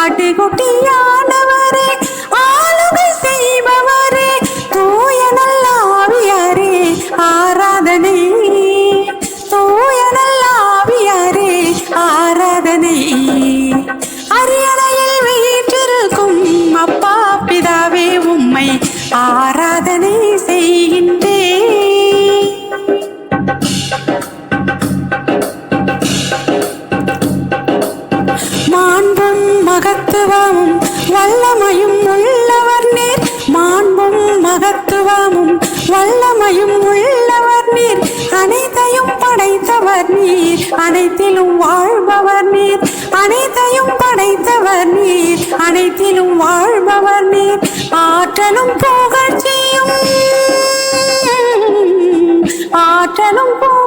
ஆட்டுக்குட்டியானவரே ஆளுகை செய்பவரே தூய நல்லாவியாரே ஆராதனை. தூய நல்லாவியாரே ஆராதனை. அரியணையில் வீற்றிருக்கும் அப்பா பிதாவே உம்மை ஆராதனை செய்கின்றேன். மகத்துவமும் வல்லமையும் உள்ளவர் நீர். மாண்பும் மகத்துவமும் வல்லமையும் உள்ளவர் நீர். அனைத்தையும் படைத்தவர் நீர். அனைத்திலும் வாழ்பவர் நீர். அனைத்தையும் படைத்தவர் நீர். அனைத்திலும் வாழ்பவர் நீர். ஆற்றலும் புகழ்ச்சியும் ஆற்றலும் புகழ்ச்சியும்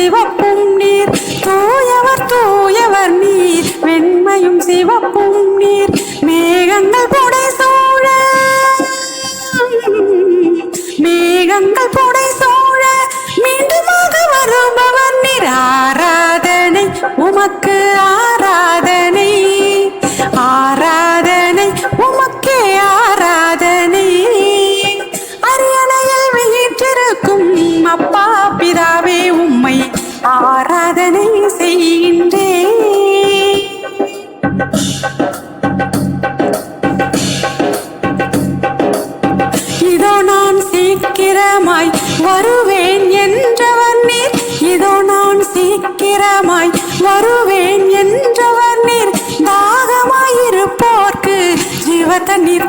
சிவப்பும் நீர். தூயவர் தூயவர் நீர். வெண்மையும் சிவப்பும் நீர். மேகங்கள்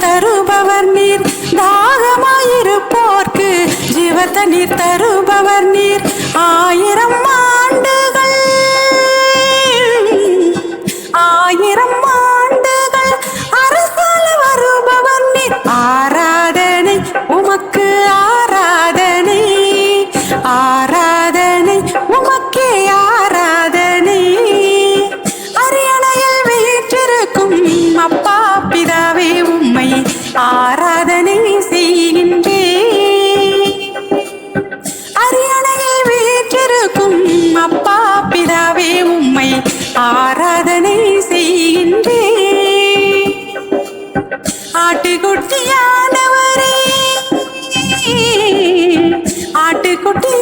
தருபவர் நீர் தாகமாயிருப்போர்க்கு ஜீவத்த நீர் தருபவர் நீர் ஆயிரம் மா ஆராதனை செய்கின்றே அரியணையில் வீற்றிருக்கும் அப்பா பிதாவே உம்மை ஆராதனை செய்கின்றே ஆட்டுக்குட்டியானவரே ஆட்டுக்குட்டி